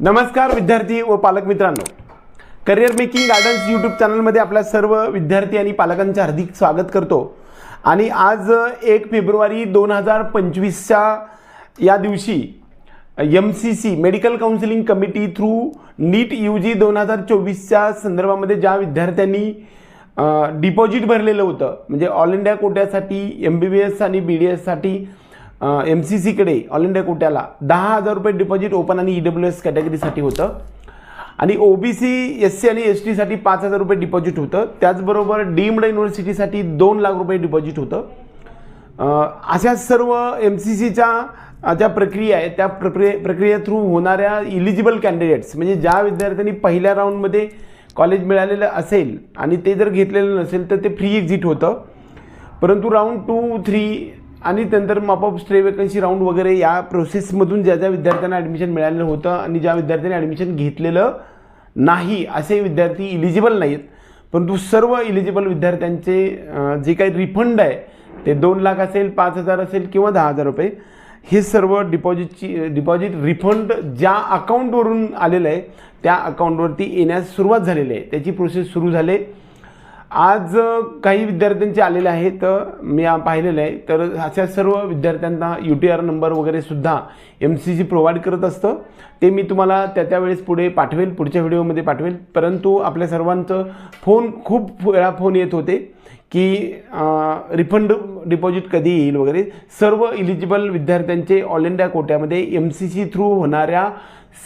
नमस्कार विद्यार्थी व पालक मित्रांनो. करिअर मेकिंग गार्डन्स यूट्यूब चॅनलमध्ये आपल्या सर्व विद्यार्थी आणि पालकांचे हार्दिक स्वागत करतो. आणि आज एक फेब्रुवारी दोन हजार पंचवीसच्या या दिवशी M C C medical counselling committee through NEET U G दोन हजार चोवीसच्या संदर्भामध्ये ज्या विद्यार्थ्यांनी डिपॉझिट भरलेलं होतं म्हणजे ऑल इंडिया कोट्यासाठी एम बी बी एस आणि बी डी एससाठी एम सी सीकडे ऑल इंडिया कोट्याला दहा हजार रुपये डिपॉझिट ओपन आणि ई डब्ल्यू एस कॅटेगरीसाठी होतं. आणि O B C S C आणि एस टीसाठी पाच हजार रुपये डिपॉझिट होतं. त्याचबरोबर डीम्ड युनिव्हर्सिटीसाठी दोन लाख रुपये डिपॉझिट होतं. अशा सर्व एम सी सीच्या ज्या प्रक्रिया आहेत त्या प्रक्रिये प्रक्रिये थ्रू होणाऱ्या इलिजिबल कॅन्डिडेट्स म्हणजे ज्या विद्यार्थ्यांनी पहिल्या राऊंडमध्ये कॉलेज मिळालेलं असेल आणि ते जर घेतलेलं नसेल तर ते फ्री एक्झिट होतं. परंतु राऊंड टू थ्री आणि नंतर मापअप स्ट्रे वेकन्सी राऊंड वगैरे या प्रोसेसमधून ज्या ज्या विद्यार्थ्यांना ॲडमिशन मिळालेलं होतं आणि ज्या विद्यार्थ्यांनी ॲडमिशन घेतलेलं नाही असे विद्यार्थी इलिजिबल नाहीत परंतु सर्व इलिजिबल विद्यार्थ्यांचे जे काही रिफंड आहे ते दोन लाख असेल पाच हजार असेल किंवा दहा हजार रुपये हे सर्व डिपॉझिटची डिपॉझिट रिफंड ज्या अकाउंटवरून आलेलं आहे त्या अकाउंटवरती येण्यास सुरुवात झालेली आहे. त्याची प्रोसेस सुरू झाली आज काही विद्यार्थ्यांचे आलेले आहेत मी पाहिलेलं आहे. तर अशा सर्व विद्यार्थ्यांना यू टी आर नंबर वगैरे सुद्धा एम सी सी प्रोव्हाइड करत असतं. ते मी तुम्हाला त्या त्यावेळेस पुढे पाठवेल पुढच्या व्हिडिओमध्ये पाठवेल. परंतु आपल्या सर्वांचं फोन खूप वेळा फोन येत होते की रिफंड डिपॉझिट कधी येईल वगैरे. सर्व इलिजिबल विद्यार्थ्यांचे ऑल इंडिया कोट्यामध्ये एम सी सी थ्रू होणाऱ्या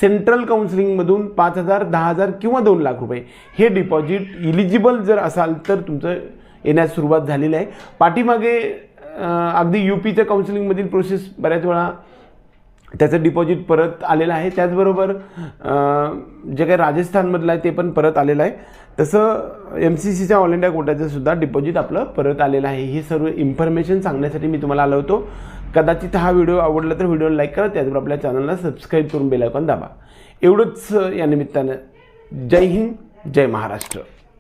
सेंट्रल काउन्सिलिंगमधून पाच हजार दहा हजार किंवा दोन लाख रुपये. हे डिपॉझिट इलिजिबल जर असाल तर तुमचं येण्यास सुरुवात झालेली आहे. पाठीमागे अगदी यू पीच्या काउन्सिलिंगमधील प्रोसेस बऱ्याच वेळा त्याचं डिपॉझिट परत आलेलं आहे. त्याचबरोबर जे काही राजस्थानमधलं आहे ते पण परत आलेलं आहे. तसं एम सी सीच्या ऑल इंडिया कोटाचं सुद्धा डिपॉझिट आपलं परत आलेलं आहे. हे सर्व इन्फॉर्मेशन सांगण्यासाठी मी तुम्हाला आलो होतो. कदाचित हा व्हिडिओ आवडला तर व्हिडिओला लाईक करा. त्याचबरोबर आपल्या चॅनलला सबस्क्राईब करून बेलायकॉन दाबा. एवढंच या निमित्तानं. जय हिंद जय महाराष्ट्र.